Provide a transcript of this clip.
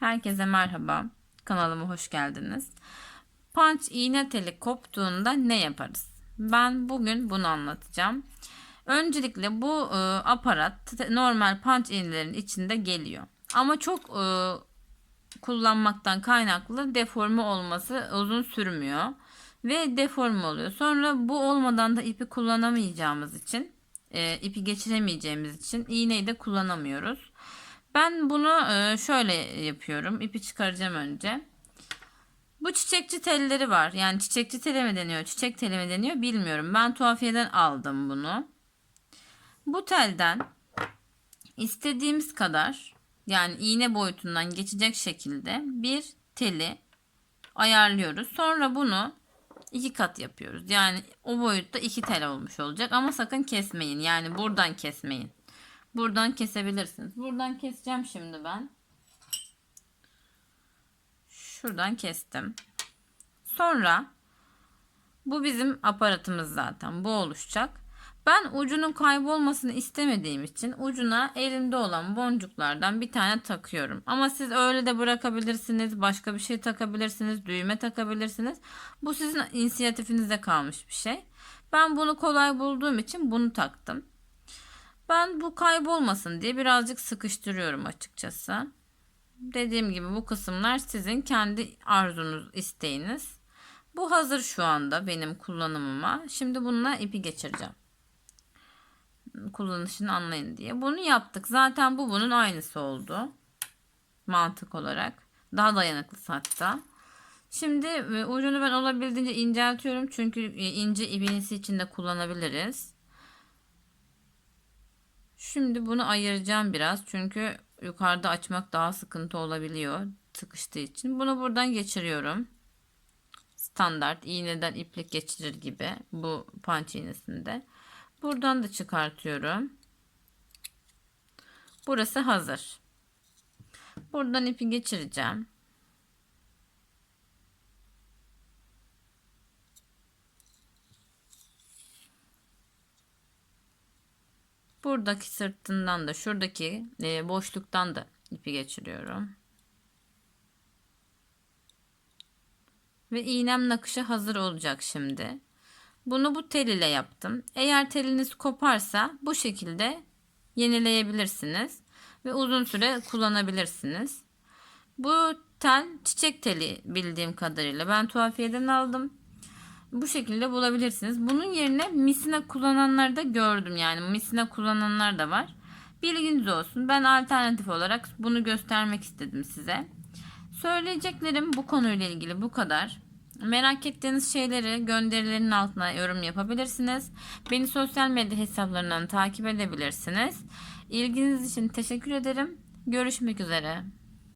Herkese merhaba. Kanalıma hoş geldiniz. Punch iğne teli koptuğunda ne yaparız? Ben bugün bunu anlatacağım. Öncelikle bu e, aparat normal punch iğnelerin içinde geliyor. Ama çok e, kullanmaktan kaynaklı deforme olması uzun sürmüyor ve deforme oluyor. Sonra bu olmadan da ipi kullanamayacağımız için, e, ipi geçiremeyeceğimiz için iğneyi de kullanamıyoruz. Ben bunu e, şöyle yapıyorum. İpi çıkaracağım önce. Bu çiçekçi telleri var. Yani çiçekçi teli mi deniyor, çiçek teli mi deniyor bilmiyorum. Ben tuhafiyeden aldım bunu. Bu telden istediğimiz kadar yani iğne boyutundan geçecek şekilde bir teli ayarlıyoruz. Sonra bunu iki kat yapıyoruz. Yani o boyutta iki tel olmuş olacak ama sakın kesmeyin. Yani buradan kesmeyin. Buradan kesebilirsiniz. Buradan keseceğim şimdi ben. Şuradan kestim. Sonra bu bizim aparatımız zaten. Bu oluşacak. Ben ucunun kaybolmasını istemediğim için ucuna elimde olan boncuklardan bir tane takıyorum. Ama siz öyle de bırakabilirsiniz. Başka bir şey takabilirsiniz. Düğme takabilirsiniz. Bu sizin inisiyatifinizde kalmış bir şey. Ben bunu kolay bulduğum için bunu taktım. Ben bu kaybolmasın diye birazcık sıkıştırıyorum açıkçası. Dediğim gibi bu kısımlar sizin kendi arzunuz, isteğiniz. Bu hazır şu anda benim kullanımıma. Şimdi bununla ipi geçireceğim. Kullanışını anlayın diye. Bunu yaptık. Zaten bu bunun aynısı oldu. Mantık olarak. Daha dayanıklısı hatta. Şimdi e, ucunu ben olabildiğince inceltiyorum. Çünkü e, ince ibinisi için de kullanabiliriz. Şimdi bunu ayıracağım biraz. Çünkü yukarıda açmak daha sıkıntı olabiliyor. Sıkıştığı için. Bunu buradan geçiriyorum. Standart iğneden iplik geçirir gibi. Bu punch iğnesinde. Buradan da çıkartıyorum. Burası hazır. Buradan ipi geçireceğim. Buradaki sırtından da şuradaki e, boşluktan da ipi geçiriyorum. Ve iğnem nakışı hazır olacak şimdi. Bunu bu tel ile yaptım. Eğer teliniz koparsa bu şekilde yenileyebilirsiniz ve uzun süre kullanabilirsiniz. Bu tel çiçek teli bildiğim kadarıyla ben tuhafiyeden aldım. Bu şekilde bulabilirsiniz. Bunun yerine misina kullananları da gördüm. Yani misina kullananlar da var. Bilginiz olsun. Ben alternatif olarak bunu göstermek istedim size. Söyleyeceklerim bu konuyla ilgili bu kadar. Merak ettiğiniz şeyleri gönderilerin altına yorum yapabilirsiniz. Beni sosyal medya hesaplarından takip edebilirsiniz. İlginiz için teşekkür ederim. Görüşmek üzere.